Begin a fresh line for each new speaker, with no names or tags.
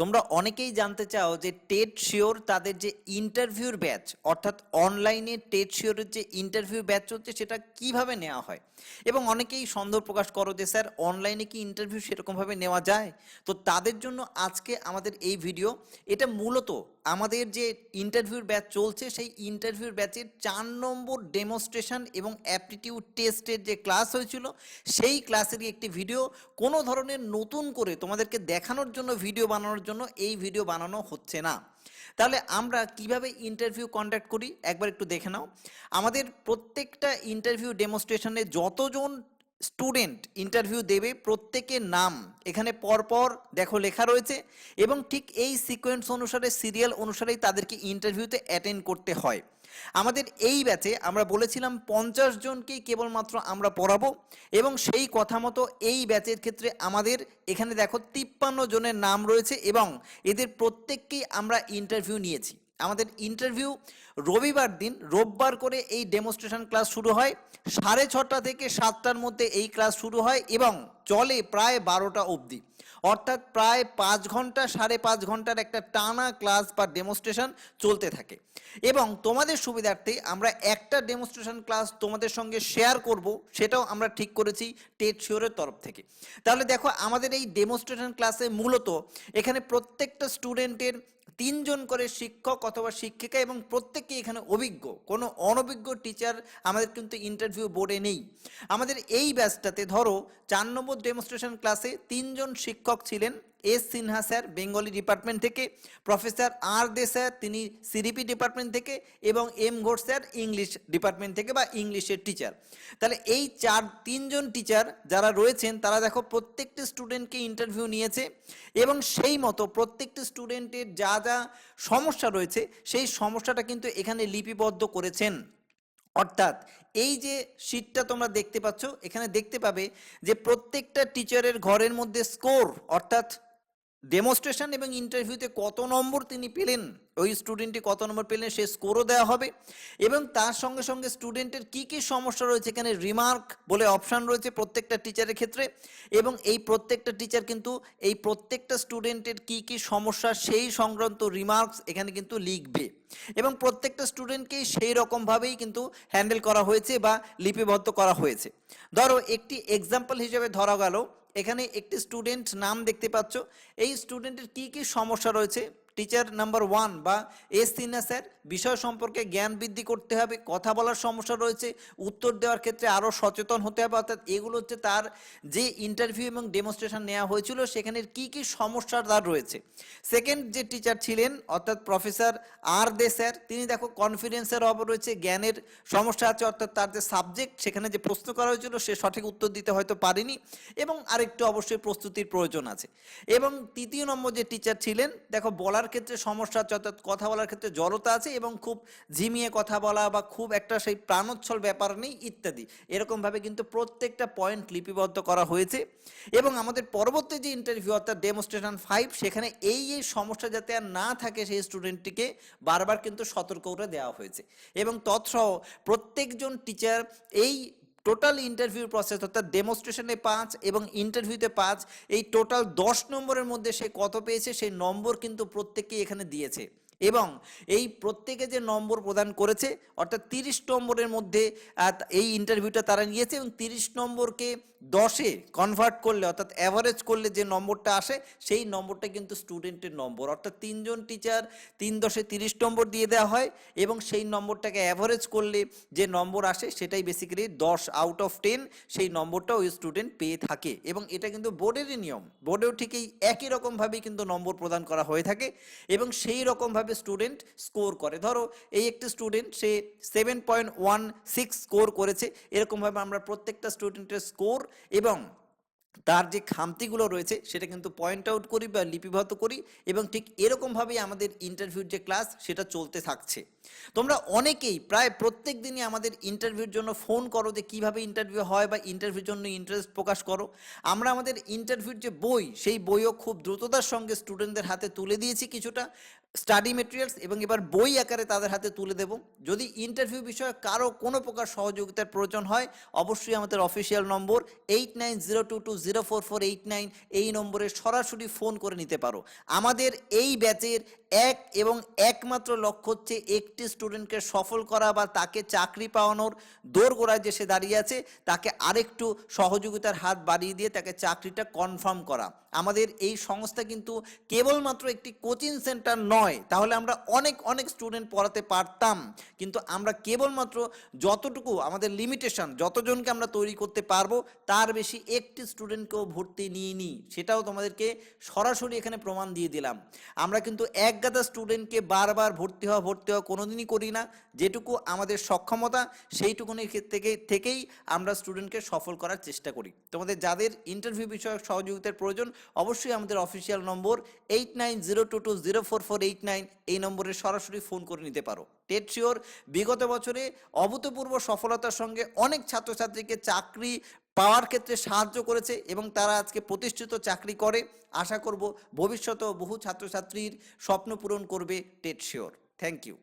তোমরা অনেকেই জানতে চাও যে টেট শিওর তাদের যে ইন্টারভিউর ব্যাচ অর্থাৎ অনলাইনে টেট শিওরের যে ইন্টারভিউ ব্যাচ হচ্ছে, সেটা কীভাবে নেওয়া হয়? এবং অনেকেই সন্দেহ প্রকাশ করো যে, স্যার অনলাইনে কি ইন্টারভিউ সেরকমভাবে নেওয়া যায়? তো তাদের জন্য আজকে আমাদের এই ভিডিও এটা মূলত আমাদের যে ইন্টারভিউর ব্যাচ চলছে, সেই ইন্টারভিউর ব্যাচের চার নম্বর ডেমনস্ট্রেশন এবং অ্যাপটিটিউড টেস্টের যে ক্লাস হয়েছিল, সেই ক্লাসেরই একটি ভিডিও কোনো ধরনের নতুন করে তোমাদেরকে দেখানোর জন্য ভিডিও বানানোর জন্য এই ভিডিও বানানো হচ্ছে না। তাহলে আমরা কীভাবে ইন্টারভিউ কন্ডাক্ট করি? একবার একটু দেখে নাও। আমাদের প্রত্যেকটা ইন্টারভিউ ডেমনস্ট্রেশনে যতজন স্টুডেন্ট ইন্টারভিউ দেবে প্রত্যেকের নাম। এখানে পরপর দেখো লেখা রয়েছে এবং ঠিক এই সিকোয়েন্স অনুসারে সিরিয়াল অনুসারেই তাদেরকে ইন্টারভিউতে অ্যাটেন্ড করতে হয়। আমাদের এই ব্যাচে আমরা বলেছিলাম পঞ্চাশ জনকেই কেবলমাত্র আমরা পড়াবো এবং সেই কথা মতো এই ব্যাচের ক্ষেত্রে আমাদের এখানে দেখো তিপ্পান্ন জনের নাম রয়েছে এবং এদের প্রত্যেককেই আমরা ইন্টারভিউ নিয়েছি। আমাদের ইন্টারভিউ রবিবার দিন, রোববার করে এই ডেমনস্ট্রেশন ক্লাস শুরু হয়। সাড়ে ছটা থেকে সাতটার মধ্যে এই ক্লাস শুরু হয় এবং চলে প্রায় বারোটা অবধি। অর্থাৎ প্রায় পাঁচ ঘণ্টা, সাড়ে পাঁচ ঘণ্টার একটা টানা ক্লাস বা ডেমনস্ট্রেশন চলতে থাকে। এবং তোমাদের সুবিধার্থে আমরা একটা ডেমনস্ট্রেশন ক্লাস তোমাদের সঙ্গে শেয়ার করব, সেটাও আমরা ঠিক করেছি টেট শিওরের তরফ থেকে। তাহলে দেখো, আমাদের এই ডেমনস্ট্রেশন ক্লাসে মূলত এখানে প্রত্যেকটা স্টুডেন্টের তিনজন করে শিক্ষক অথবা শিক্ষিকা এবং প্রত্যেকেই এখানে অভিজ্ঞ। কোনো অনভিজ্ঞ টিচার আমাদের কিন্তু ইন্টারভিউ বোর্ডে নেই। আমাদের এই ব্যাচটাতে ধরো, চার নম্বর ডেমনস্ট্রেশন ক্লাসে তিনজন শিক্ষক ছিলেন S Sinha sir, Bengali department থেকে, প্রফেসর আর দে স্যার, তিনি সিডিপি ডিপার্টমেন্ট থেকে এবং M Ghosh sir, English department থেকে বা ইংলিশের টিচার তাহলে এই চার, তিনজন টিচার যারা রয়েছেন, তারা দেখো প্রত্যেকটি স্টুডেন্টকে ইন্টারভিউ নিয়েছে এবং সেই মতো প্রত্যেকটি স্টুডেন্টের যা যা সমস্যা রয়েছে, সেই সমস্যাটা কিন্তু এখানে লিপিবদ্ধ করেছেন। অর্থাৎ এই যে শীটটা তোমরা দেখতে পাচ্ছ, এখানে দেখতে পাবে যে প্রত্যেকটা টিচারের ঘরের মধ্যে স্কোর অর্থাৎ ডেমনস্ট্রেশন এবং ইন্টারভিউতে কত নম্বর তিনি পেলেন? ওই স্টুডেন্টটি কত নম্বর পেলেন? সে স্কোরও দেওয়া হবে। এবং তার সঙ্গে সঙ্গে স্টুডেন্টের কি কি সমস্যা রয়েছে? এখানে রিমার্ক বলে অপশান রয়েছে প্রত্যেকটা টিচারের ক্ষেত্রে। এবং এই প্রত্যেকটা টিচার কিন্তু এই প্রত্যেকটা স্টুডেন্টের কি কি সমস্যা, সেই সংক্রান্ত রিমার্কস এখানে কিন্তু লিখবে। এবং প্রত্যেকটা স্টুডেন্টকেই সেই রকমভাবেই কিন্তু হ্যান্ডেল করা হয়েছে বা লিপিবদ্ধ করা হয়েছে। ধরো একটি এক্সাম্পল হিসেবে ধরা গেল এখানে একটি স্টুডেন্ট নাম দেখতে পাচ্ছ। এই স্টুডেন্টের কি কি সমস্যা রয়েছে? টিচার নাম্বার ওয়ান বা এস স্যার বিষয় সম্পর্কে জ্ঞান বৃদ্ধি করতে হবে, কথা বলার সমস্যা রয়েছে, উত্তর দেওয়ার ক্ষেত্রে আরও সচেতন হতে হবে, অর্থাৎ এগুলো হচ্ছে তার যে ইন্টারভিউ এবং ডেমনস্ট্রেশন নেওয়া হয়েছিল, সেখানের কি কি সমস্যা তার রয়েছে। সেকেন্ড যে টিচার ছিলেন, অর্থাৎ প্রফেসর আর দে স্যার তিনি দেখো কনফিডেন্সের অভাব রয়েছে, জ্ঞানের সমস্যা আছে, অর্থাৎ তার যে সাবজেক্ট সেখানে যে প্রশ্ন করা হয়েছিল, সে সঠিক উত্তর দিতে হয়তো পারেনি, এবং আরেকটু অবশ্যই প্রস্তুতির প্রয়োজন আছে। এবং তৃতীয় নম্বর যে টিচার ছিলেন, দেখো বলার ক্ষেত্রে সমস্যা অর্থাৎ কথা বলার ক্ষেত্রে জড়তা আছে এবং খুব ঝিমিয়ে কথা বলা বা খুব একটা সেই প্রাণোচ্ছল ব্যাপার নেই, ইত্যাদি। এরকমভাবে কিন্তু প্রত্যেকটা পয়েন্ট লিপিবদ্ধ করা হয়েছে। এবং আমাদের পরবর্তী যে ইন্টারভিউ অর্থাৎ ডেমনস্ট্রেশন ফাইভ সেখানে এই এই সমস্যা যাতে আর না থাকে সেই স্টুডেন্টটিকে বারবার কিন্তু সতর্ক করে দেওয়া হয়েছে। এবং তৎসহ প্রত্যেকজন টিচার এই টোটাল ইন্টারভিউ প্রসেস অর্থাৎ ডেমনস্ট্রেশনে পাঁচ এবং ইন্টারভিউতে পাঁচ, এই টোটাল দশ নম্বরের মধ্যে সে কত পেয়েছে, সেই নম্বর কিন্তু প্রত্যেকেই এখানে দিয়েছে। এবং এই প্রত্যেকে যে নম্বর প্রদান করেছে, অর্থাৎ তিরিশ নম্বরের মধ্যে এই ইন্টারভিউটা তারা নিয়েছে এবং তিরিশ নম্বরকে দশে কনভার্ট করলে, অর্থাৎ অ্যাভারেজ করলে যে নম্বরটা আসে, সেই নম্বরটা কিন্তু স্টুডেন্টের নম্বর। অর্থাৎ তিনজন টিচার তিন দশে তিরিশ নম্বর দিয়ে দেওয়া হয় এবং সেই নম্বরটাকে অ্যাভারেজ করলে যে নম্বর আসে, সেটাই বেসিক্যালি দশ আউট অফ টেন সেই নম্বরটা ওই স্টুডেন্ট পেয়ে থাকে। এবং এটা কিন্তু বোর্ডেরই নিয়ম। বোর্ডেও ঠিক এই একই রকমভাবেই কিন্তু নম্বর প্রদান করা হয়ে থাকে এবং সেই রকমভাবে স্টুডেন্ট স্কোর করে? ধরো, এই একটি স্টুডেন্ট সে seven point one six score করেছে, এরকমভাবে আমরা প্রত্যেকটা স্টুডেন্টের স্কোর এবং তার যে খামতিগুলো রয়েছে, সেটা কিন্তু পয়েন্ট আউট করি বা লিপিবদ্ধ করি এবং ঠিক এরকমভাবেই আমাদের ইন্টারভিউর যে ক্লাস সেটা চলতে থাকছে। তোমরা অনেকেই প্রায় প্রত্যেক দিনই আমাদের ইন্টারভিউর জন্য ফোন করো যে কীভাবে ইন্টারভিউ হয় বা ইন্টারভিউর জন্য ইন্টারেস্ট প্রকাশ করো। আমরা আমাদের ইন্টারভিউর যে বই, সেই বইও খুব দ্রুততার সঙ্গে স্টুডেন্টদের হাতে তুলে দিয়েছি কিছুটা। স্টাডি মেটেরিয়ালস এবং এবার বই আকারে তাদের হাতে তুলে দেব। যদি ইন্টারভিউ বিষয়ে কারও কোনো প্রকার সহযোগিতার প্রয়োজন হয়, অবশ্যই আমাদের official number eight nine zero two two zero four four eight nine এই নম্বরে সরাসরি ফোন করে নিতে পারো। আমাদের এই ব্যাচের এক এবং একমাত্র লক্ষ্য হচ্ছে একটি স্টুডেন্টকে সফল করা বা তাকে চাকরি পাওয়ানোর দোরগোড়ায় যে সে দাঁড়িয়ে আছে, তাকে আরেকটু সহযোগিতার হাত বাড়িয়ে দিয়ে তাকে চাকরিটা কনফার্ম করা। আমাদের এই সংস্থা কিন্তু কেবলমাত্র একটি কোচিং সেন্টার নয়, তাহলে আমরা অনেক অনেক স্টুডেন্ট পড়াতে পারতাম। কিন্তু আমরা কেবলমাত্র যতটুকু আমাদের লিমিটেশন যতজনকে আমরা তৈরি করতে পারব, তার বেশি একটি স্টুডেন্টকেও ভর্তি নিয়ে নিই সেটাও তোমাদেরকে সরাসরি এখানে প্রমাণ দিয়ে দিলাম। আমরা কিন্তু এক গাদা স্টুডেন্টকে বারবার ভর্তি হওয়া ভর্তি হওয়া কোনোদিনই করি না। যেটুকু আমাদের সক্ষমতা, সেইটুকুনি থেকে, থেকেই আমরা স্টুডেন্টকে সফল করার চেষ্টা করি। তোমাদের যাদের ইন্টারভিউ বিষয়ক সহযোগিতার প্রয়োজন, অবশ্যই আমাদের official number eight nine zero two two zero four four eight nine এই নম্বরে সরাসরি ফোন করে নিতে পারো। টেট শিওর বিগত বছরে অভূতপূর্ব সফলতার সঙ্গে অনেক ছাত্রছাত্রীকে চাকরি পাওয়ার ক্ষেত্রে সাহায্য করেছে এবং তারা আজকে প্রতিষ্ঠিত চাকরি করে। আশা করব ভবিষ্যতেও বহু ছাত্রছাত্রীর স্বপ্ন পূরণ করবে টেট শিওর থ্যাংক ইউ